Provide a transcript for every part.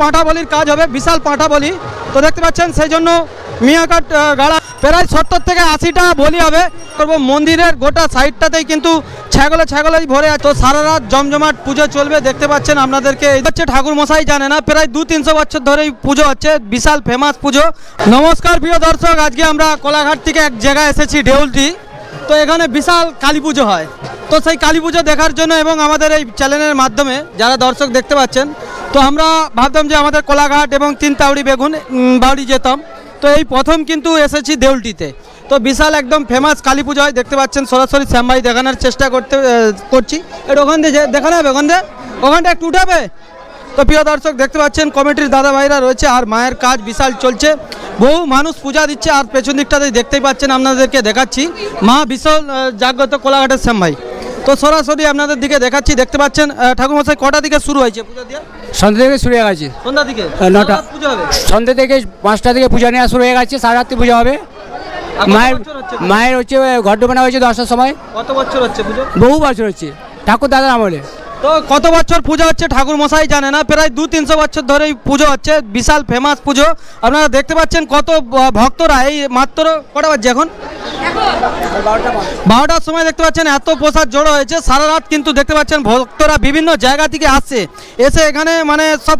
পাঁঠা বলির কাজ হবে, বিশাল পাঁঠা বলি তো দেখতে পাচ্ছেন সেই জন্য মিয়াকাট গাড়া প্রায় সত্তর থেকে আশিটা বলি হবে। করব মন্দিরের গোটা সাইডটাতেই কিন্তু ছাগলে ছাগলেই ভরে আছে। তো সারা রাত জমজমাট পুজো চলবে, দেখতে পাচ্ছেন আপনাদেরকে। এই হচ্ছে ঠাকুর মশাই জানে না, প্রায় দু তিনশো বছর ধরেই পুজো হচ্ছে, বিশাল ফেমাস পুজো। নমস্কার প্রিয় দর্শক, আজকে আমরা কোলাঘাট থেকে এক জায়গায় এসেছি ডেউলটি তো এখানে বিশাল কালী পুজো হয়। তো সেই কালী পুজো দেখার জন্য এবং আমাদের এই চ্যানেলের মাধ্যমে, যারা দর্শক দেখতে পাচ্ছেন তো আমরা ভাবতাম যে আমাদের কোলাঘাট এবং তিনতাউড়ি বেগুন বাউড়ি যেতাম। তো এই প্রথম কিন্তু এসেছি দেউলটিতে। তো বিশাল একদম ফেমাস কালী পুজো হয়, দেখতে পাচ্ছেন সরাসরি শ্যামবাই দেখানোর চেষ্টা করতে করছি। এটা ওখান দিয়ে দেখানো হবে ওখান দিয়ে? ওখানটা একটু উঠাবে? তো প্রিয় দর্শক, দেখতে পাচ্ছেন কমিটির দাদা ভাইরা রয়েছে, আর মায়ের কাজ বিশাল চলছে। বহু মানুষ পূজা দিচ্ছে, আর পেছন দিকটাতে দেখতেই পাচ্ছেন আপনাদেরকে দেখাচ্ছি। মা বিশাল জাগ্রত কোলাঘাটের শ্যামভাই তো সরাসরি আপনাদের দিকে দেখাচ্ছি, দেখতে পাচ্ছেন ঠাকুরমশাই কটা দিকে শুরু হয়েছে পুজো দিয়ে সন্ধ্যা থেকে শুরু হয়ে গেছে। সন্ধ্যা থেকে? নটা। সন্ধ্যা থেকে পাঁচটা থেকে পূজা নেওয়া শুরু হয়ে গেছে সারা রাত্রি পূজা হবে। মায়ের মায়ের হচ্ছে? ঘর ডোবানো হয়েছে দশটার সময়। কত বছর হচ্ছে বহু বছর হচ্ছে। ঠাকুর দাদার আমলে। তো কত বছর পুজো হচ্ছে ঠাকুর মশাই জানে না প্রায় দু তিনশো বছর ধরেই পুজো হচ্ছে বিশাল ফেমাস পুজো। আপনারা দেখতে পাচ্ছেন কত ভক্তরা এই মাত্র কটা বাজছে এখন? বারোটার সময় দেখতে পাচ্ছেন এত প্রসাদ জড়ো হয়েছে সারা রাত কিন্তু দেখতে পাচ্ছেন ভক্তরা বিভিন্ন জায়গা থেকে আসছে। এসে এখানে মানে সব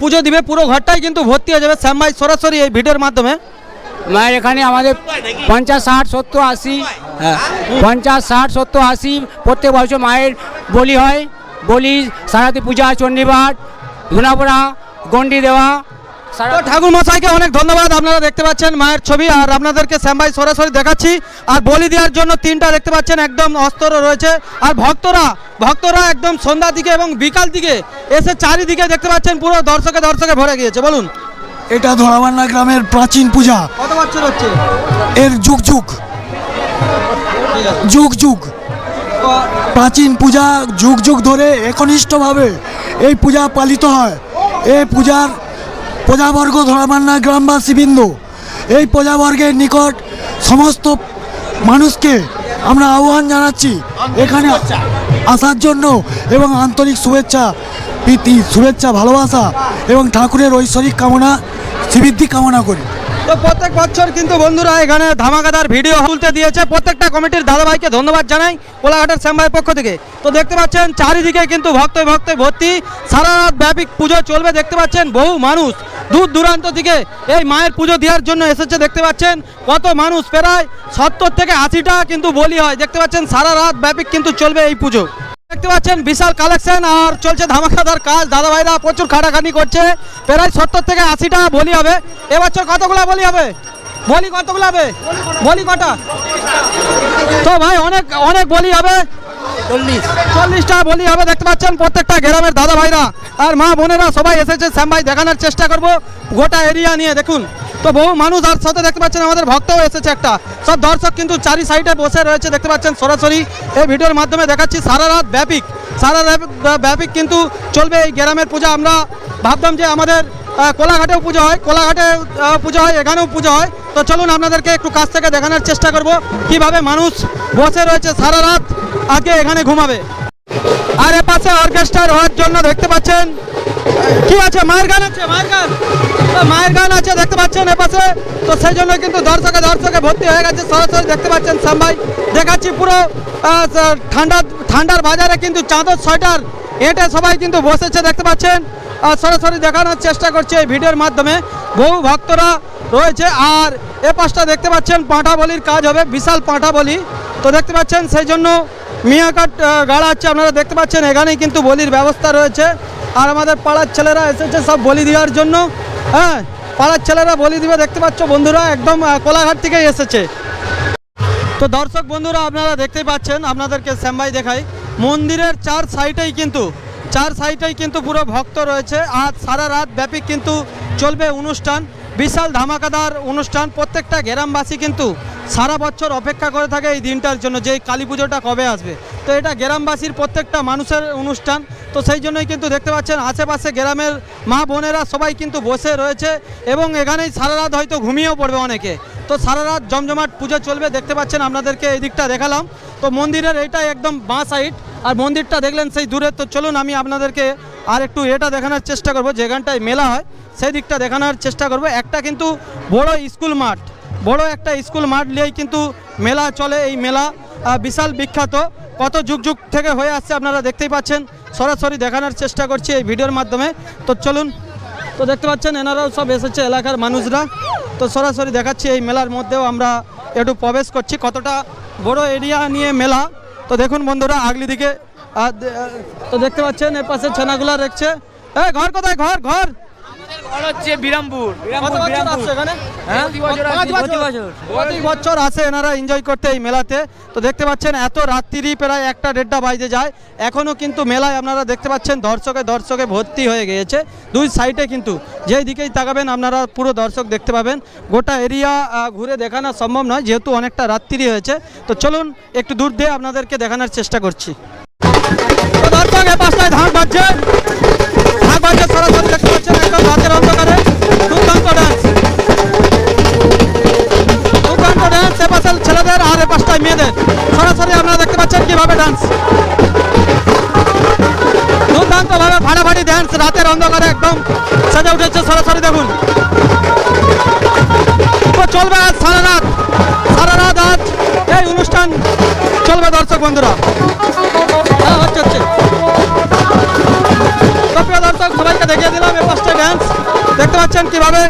পুজো দিবে পুরো ঘরটাই কিন্তু ভর্তি হয়ে যাবে। শ্যামভাই সরাসরি এই ভিডিওর মাধ্যমে। মায়ের এখানে আমাদের পঞ্চাশ ষাট সত্তর আশি হ্যাঁ, পঞ্চাশ ষাট সত্তর আশি প্রত্যেক বছর মায়ের বলি হয়। বলি সারাতে পূজা চণ্ডীপাঠ ধুনাপড়া গন্ডি দেওয়া তো ঠাকুর মশাইকে অনেক ধন্যবাদ। আপনারা দেখতে পাচ্ছেন মায়ের ছবি আর আপনাদেরকে শ্যামভাই সরাসরি দেখাচ্ছি। আর বলি দেওয়ার জন্য তিনটা দেখতে পাচ্ছেন একদম অস্ত্র রয়েছে। আর ভক্তরা ভক্তরা একদম সন্ধ্যা দিকে এবং বিকাল দিকে এসে চারিদিকে দেখতে পাচ্ছেন পুরো দর্শকে দর্শকে ভরে গিয়েছে। বলুন। এটা ধরাবান্না গ্রামের প্রাচীন পূজা। কত বছর হচ্ছে? এর যুগ যুগ। যুগ যুগ। প্রাচীন পূজা যুগ যুগ ধরে একনিষ্ঠভাবে এই পূজা পালিত হয়। এই পূজার প্রজাবর্গ ধরাবান্না গ্রামবাসীবৃন্দ এই প্রজাবর্গের নিকট সমস্ত মানুষকে আমরা আহ্বান জানাচ্ছি। এখানে আসার জন্য এবং আন্তরিক শুভেচ্ছা, প্রীতি, শুভেচ্ছা, ভালোবাসা এবং ঠাকুরের ঐশ্বরিক কামনা, শ্রীবৃদ্ধি কামনা করি। তো প্রত্যেক বছর কিন্তু বন্ধুরা এখানে ধামাকাদার ভিডিও তুলতে দিয়েছে। প্রত্যেকটা কমিটির দাদাভাইকে ধন্যবাদ জানাই কোলাঘাটের শ্যামভাইয়ের পক্ষ থেকে। তো দেখতে পাচ্ছেন, চারিদিকে কিন্তু ভক্ত ভক্তে ভর্তি। সারা রাত ব্যাপী পুজো চলবে, দেখতে পাচ্ছেন বহু মানুষ। দূর দূরান্ত থেকে এই মায়ের পুজো দেওয়ার জন্য এসেছে, দেখতে পাচ্ছেন কত মানুষ। প্রায় সত্তর থেকে আশিটা কিন্তু বলি হয়। দেখতে পাচ্ছেন, সারা রাত ব্যাপী কিন্তু চলবে এই পুজো। দেখতে পাচ্ছেন বিশাল কালেকশন আর চলছে ধামাকাদার কাজ। দাদা ভাইরা প্রচুর খাটাখানি করছে। প্রায় সত্তর থেকে আশিটা বলি হবে। এবছর কতগুলা বলি হবে? বলি কতগুলো হবে? বলি কটা? তো ভাই অনেক অনেক বলি হবে। চল্লিশ। চল্লিশটা বলি হবে দেখতে পাচ্ছেন প্রত্যেকটা গ্রামের দাদা ভাইরা আর মা বোনেরা সবাই এসেছে শ্যাম ভাই দেখানোর চেষ্টা করব। গোটা এরিয়া নিয়ে দেখুন। তো বহু মানুষ আর সাথে দেখতে পাচ্ছেন আমাদের ভক্তও এসেছে একটা। সব দর্শক কিন্তু চারি সাইডে বসে রয়েছে, দেখতে পাচ্ছেন সরাসরি। এই ভিডিওর মাধ্যমে দেখাচ্ছি সারা রাত ব্যাপিক সারা ব্যাপিক কিন্তু চলবে এই গ্রামের পূজা। আমরা ভাবতাম যে আমাদের কোলাঘাটেও পুজো হয়, কোলাঘাটে পুজো হয়, এখানেও পুজো হয়। তো চলুন আপনাদেরকে একটু কাছ থেকে দেখানোর চেষ্টা করব, কীভাবে মানুষ বসে রয়েছে সারা রাত আগে এখানে ঘুমাবে। আর এপাশে অর্কেস্ট্রার হওয়ার জন্য দেখতে পাচ্ছেন কি আছে? মায়ের গান আছে, মায়ের গান। মায়ের গান আছে, দেখতে পাচ্ছেন এপাশে তো সেই জন্য কিন্তু দর্শকে দর্শকে ভর্তি হয়ে গেছে। সরাসরি দেখতে পাচ্ছেন সাম্বাই। দেখাচ্ছি পুরো ঠান্ডা ঠান্ডার বাজারে কিন্তু চাঁদর, সোয়েটার এটে সবাই কিন্তু বসেছে, দেখতে পাচ্ছেন। আর সরাসরি দেখানোর চেষ্টা করছে এই ভিডিওর মাধ্যমে। বহু ভক্তরা রয়েছে আর এ পাশটা দেখতে পাচ্ছেন পাঁঠা বলির কাজ হবে, বিশাল পাঁঠা বলি তো দেখতে পাচ্ছেন সেই জন্য মিয়াকাট গাড়া আছে, আপনারা দেখতে পাচ্ছেন, এখানেই কিন্তু বলির ব্যবস্থা রয়েছে। আর আমাদের পাড়ার ছেলেরা এসেছে, সব বলি দেওয়ার জন্য। হ্যাঁ পাড়ার ছেলেরা বলি দিবে, দেখতে পাচ্ছ বন্ধুরা, একদম কোলাঘাট থেকেই এসেছে। তো দর্শক বন্ধুরা, আপনারা দেখতেই পাচ্ছেন, আপনাদেরকে শ্যামভাই দেখাই। মন্দিরের চার সাইডেই কিন্তু, চার সাইডেই কিন্তু পুরো ভক্ত রয়েছে। আর সারা রাত ব্যাপী কিন্তু চলবে অনুষ্ঠান, বিশাল ধামাকাদার অনুষ্ঠান। প্রত্যেকটা গ্রামবাসী কিন্তু সারা বছর অপেক্ষা করে থাকে এই দিনটার জন্য, যে এই কালী পুজোটা কবে আসবে। তো এটা গ্রামবাসীর প্রত্যেকটা মানুষের অনুষ্ঠান। তো সেই জন্যই কিন্তু দেখতে পাচ্ছেন আশেপাশে গ্রামের মা বোনেরা সবাই কিন্তু বসে রয়েছে এবং এখানেই সারা রাত হয়তো ঘুমিয়েও পড়বে অনেকে। তো সারা রাত জমজমাট পুজো চলবে, দেখতে পাচ্ছেন আপনাদেরকে এই দিকটা দেখালাম। তো মন্দিরের এইটাই একদম বাঁ সাইড আর মন্দিরটা দেখলেন সেই দূরে। তো চলুন আমি আপনাদেরকে আর একটু এটা দেখানোর চেষ্টা করব, যেখানটায় মেলা হয়, সেই দিকটা দেখানোর চেষ্টা করব। একটা কিন্তু বড় স্কুল মাঠ, বড় একটা স্কুল মাঠ নিয়েই কিন্তু মেলা চলে এই মেলা। বিশাল বিখ্যাত, কত যুগ যুগ থেকে হয়ে আসছে আপনারা দেখতেই পাচ্ছেন। সরাসরি দেখানোর চেষ্টা করছি এই ভিডিওর মাধ্যমে। তো চলুন, তো দেখতে পাচ্ছেন, এনারাও সব এসেছে, এলাকার মানুষরা। তো সরাসরি দেখাচ্ছি, এই মেলার মধ্যেও আমরা একটু প্রবেশ করছি। কতটা বড় এরিয়া নিয়ে মেলা। তো দেখুন বন্ধুরা, আগলি দিকে তো দেখতে পাচ্ছেন, এর পাশে ছানাগুলা দেখছে। এ ঘর কোথায়? ঘর ঘর! ঘর হচ্ছে বিরামপুর। কত বছর আসছে এখানে? হ্যাঁ? প্রতি বছর আসে এনারা এনজয় করতে এই মেলাতে। তো দেখতে পাচ্ছেন এত রাত্রি প্রায় একটা দেড়টা বাজে যায়। এখনও কিন্তু মেলায় আপনারা দেখতে পাচ্ছেন দর্শকে দর্শকে ভর্তি হয়ে গিয়েছে। দুই সাইডে কিন্তু। যেই দিকেই তাকাবেন আপনারা পুরো দর্শক দেখতে পাবেন। গোটা এরিয়া ঘুরে দেখানো সম্ভব নয় যেহেতু অনেকটা রাত্রি হয়েছে। তো চলুন একটু দূর দিয়ে আপনাদেরকে দেখানোর চেষ্টা করছি। দর্শক এ পাশটায় ধান বাজছে। বন্ধুরা। হ্যাঁ হচ্ছে হচ্ছে। প্রিয় দর্শক, সবাইকে দেখিয়ে দিলাম এই পাঁচটা ড্যান্স দেখতে পাচ্ছেন কীভাবে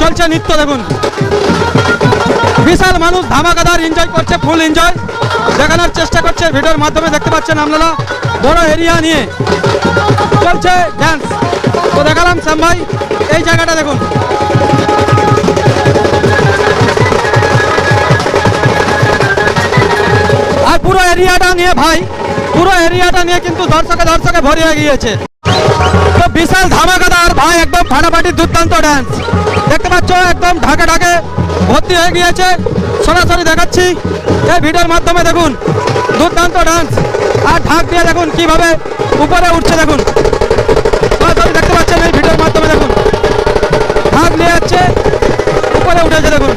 চলছে নৃত্য, দেখুন। বিশাল মানুষ ধামাকাদার এনজয় করছে ফুল এনজয় দেখানোর চেষ্টা করছে ভিডিওর মাধ্যমে, দেখতে পাচ্ছেন আপনারা। বড় এরিয়া নিয়ে চলছে ড্যান্স তো দেখালাম শ্যাম ভাই, এই জায়গাটা দেখুন। পুরো এরিয়াটা নিয়ে ভাই, পুরো এরিয়াটা নিয়ে কিন্তু দর্শকে দর্শকে ভরে গিয়েছে। তো বিশাল ধামাকাদার ভাই একদম ফাটাফাটি দুর্দান্ত ড্যান্স দেখতে পাচ্ছ, একদম ঢাকে ঢাকে ভর্তি হয়ে গিয়েছে। সরাসরি দেখাচ্ছি, এই ভিডিওর মাধ্যমে দেখুন, দুর্দান্ত ডান্স আর ঢাক দিয়ে দেখুন কীভাবে উপরে উঠছে, দেখুন। সরাসরি দেখতে পাচ্ছেন এই ভিডিওর মাধ্যমে দেখুন। ঢাক নিয়ে যাচ্ছে, উপরে উঠেছে, দেখুন।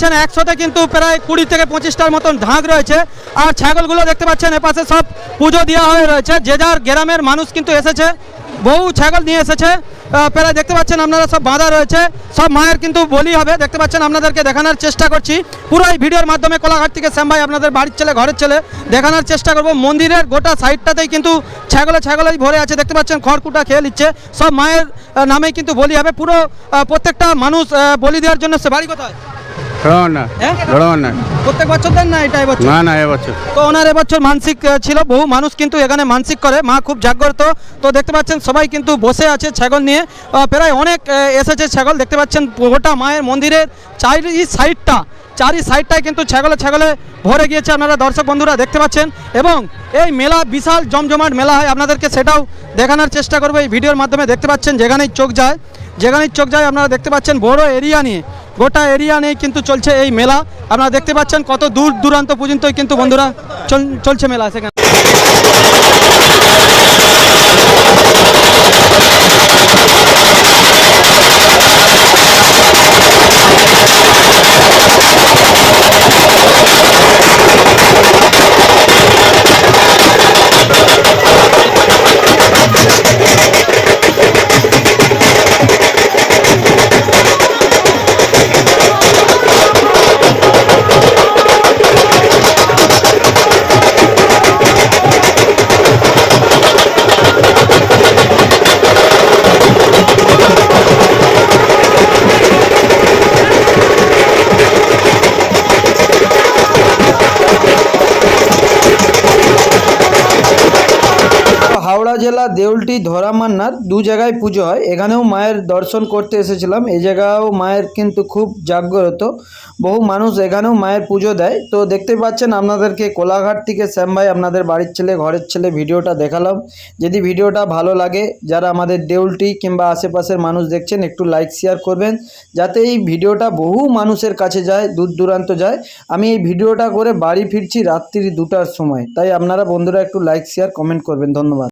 পাচ্ছেন একসাথে কিন্তু প্রায় কুড়ি থেকে পঁচিশটার মতন ঢাক রয়েছে। আর ছাগলগুলো দেখতে পাচ্ছেন, এপাশে সব পুজো দেওয়া হয়ে রয়েছে। যে যার গ্রামের মানুষ কিন্তু এসেছে, বহু ছাগল নিয়ে এসেছে। প্রায় দেখতে পাচ্ছেন আপনারা সব বাঁধা রয়েছে। সব মায়ের কিন্তু বলি হবে। দেখতে পাচ্ছেন আপনাদেরকে দেখানোর চেষ্টা করছি। পুরো এই ভিডিওর মাধ্যমে কোলাঘাট থেকে শ্যাম ভাই আপনাদের বাড়ির ছেলে, ঘরের ছেলে, দেখানোর চেষ্টা করব। মন্দিরের গোটা সাইডটাতেই কিন্তু ছাগলে ছাগলেই ভরে আছে। দেখতে পাচ্ছেন, খড়কুটা খেয়ে নিচ্ছে। সব মায়ের নামেই কিন্তু বলি হবে। পুরো প্রত্যেকটা মানুষ বলি দেওয়ার জন্য সে বাড়ি কোথায়? ধরোনা হ্যাঁ? ধরোনা প্রত্যেক বছর দেন না এটা এবছর? না না এবছর। তো ওনার এবছর মানসিক ছিল বহু মানুষ কিন্তু এখানে মানসিক করে মা খুব জাগ্রত। তো দেখতে পাচ্ছেন সবাই কিন্তু বসে আছে ছাগল নিয়ে। প্রায় অনেক এসেছে ছাগল দেখতে পাচ্ছেন গোটা মায়ের মন্দিরের চারি সাইডটা চারি সাইডটাই কিন্তু ছাগলে ছাগলে ভরে গিয়েছে আপনারা দর্শক বন্ধুরা দেখতে পাচ্ছেন। এবং এই মেলা বিশাল জমজমাট মেলা হয় আপনাদেরকে সেটাও দেখানোর চেষ্টা করব এই ভিডিওর মাধ্যমে। দেখতে পাচ্ছেন যেখানেই চোখ যায় যেখানেই চোখ যায় আপনারা দেখতে পাচ্ছেন বড় এরিয়া নিয়ে। গোটা এরিয়া নেই কিন্তু চলছে এই মেলা। আপনারা দেখতে পাচ্ছেন কত দূর দূরান্ত পর্যন্ত কিন্তু বন্ধুরা চল- চলছে মেলা সেখানে। জেলা দেউলটি ধরা মান্নার দু জায়গায় পুজো হয়। এখানেও মায়ের দর্শন করতে এসেছিলাম। এই জায়গাও মায়ের কিন্তু খুব জাগ্রত। বহু মানুষ এখানেও মায়ের পুজো দেয়। তো দেখতে পাচ্ছেন আপনাদেরকে কোলাঘাট থেকে শ্যাম ভাই আপনাদের বাড়ির ছেলে, ঘরের ছেলে ভিডিওটা দেখালাম। যদি ভিডিওটা ভালো লাগে, যারা আমাদের দেউলটি কিংবা আশেপাশের মানুষ দেখছেন, একটু লাইক শেয়ার করবেন। যাতে এই ভিডিওটা বহু মানুষের কাছে যায়, দূর দূরান্ত যায়। আমি এই ভিডিওটা করে বাড়ি ফিরছি রাত্রি দুটার সময়। তাই আপনারা বন্ধুরা একটু লাইক শেয়ার কমেন্ট করবেন। ধন্যবাদ।